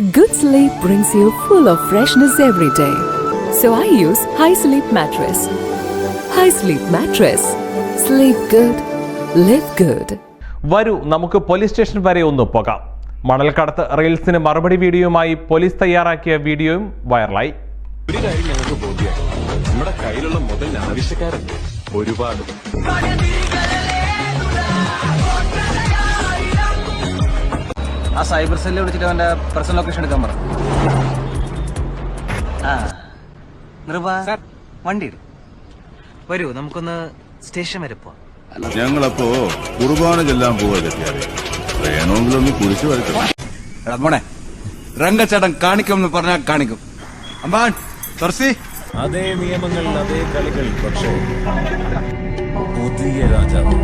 Good sleep brings you full of freshness every day. So I use High Sleep Mattress. High Sleep Mattress. Sleep good. Live good. വരൂ നമുക്ക് police station വരെ ഒന്ന് പോകാം മണൽക്കടത്ത് റീൽസിന് മറുപടി വീഡിയോയുമായി police തയ്യാറാക്കിയ വീഡിയോയും വൈറലായി ഒരു കാര്യം ഞങ്ങൾക്ക് ബോധ്യമായി നമ്മുടെ കയ്യിലുള്ള മുതലിന് ആവശ്യക്കാരുണ്ട് ഒരുപാട് ആ സൈബർ സെല്ലിൽ വിളിച്ചിട്ട് അവന്റെ പേഴ്സണൽ ലൊക്കേഷൻ എടുക്കാൻ പറ ആ. നിർഭ വണ്ടി ഇട്. വരൂ നമുക്കൊന്ന് സ്റ്റേഷൻ വരെ പോവാം. ഞങ്ങളപ്പോ കുർബാന ചെല്ലാൻ പോവാ കെട്ടിയാരെ കാണിക്കും എന്ന് രംഗച്ചേട്ടൻ കാണിക്കുമെന്ന് പറഞ്ഞാൽ കാണിക്കും. അമ്പാൻ തുറസി. അതേ നിയമങ്ങൾ അതേ കളികൾ പക്ഷേ പുതിയ രാജാവ്.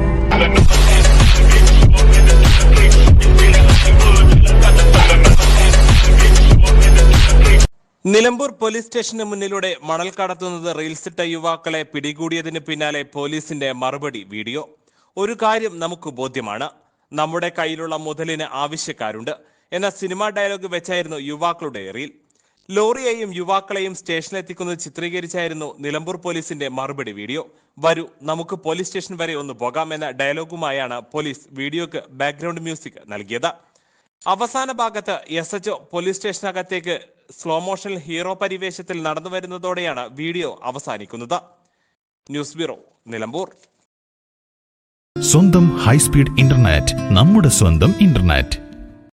നിലമ്പൂർ പോലീസ് സ്റ്റേഷന് മുന്നിലൂടെ മണൽ കടത്തുന്നത് റീൽസിട്ട യുവാക്കളെ പിടികൂടിയതിന് പിന്നാലെ പോലീസിന്റെ മറുപടി വീഡിയോ. ഒരു കാര്യം നമുക്ക് ബോധ്യമാണ്. നമ്മുടെ കയ്യിലുള്ള മുതലിന് ആവശ്യക്കാരുണ്ട് എന്ന സിനിമാ ഡയലോഗ് വെച്ചായിരുന്നു യുവാക്കളുടെ റീൽ. ലോറിയെയും യുവാക്കളെയും സ്റ്റേഷനിലെത്തിക്കുന്നത് ചിത്രീകരിച്ചായിരുന്നു നിലമ്പൂർ പോലീസിന്റെ മറുപടി വീഡിയോ. വരൂ നമുക്ക് പോലീസ് സ്റ്റേഷൻ വരെ ഒന്ന് പോകാം എന്ന ഡയലോഗുമായാണ് പോലീസ് വീഡിയോക്ക് ബാക്ക്ഗ്രൗണ്ട് മ്യൂസിക് നൽകിയത്. അവസാന ഭാഗത്ത് എസ് എച്ച് പോലീസ് സ്റ്റേഷനകത്തേക്ക് സ്ലോ മോഷൻ ഹീറോ പരിവേഷത്തിൽ നടന്നു വരുന്നതോടെയാണ് വീഡിയോ അവസാനിക്കുന്നത്. News bureau Nilambur. സ്വന്തം ഹൈസ്പീഡ് ഇന്റർനെറ്റ് നമ്മുടെ സ്വന്തം ഇന്റർനെറ്റ്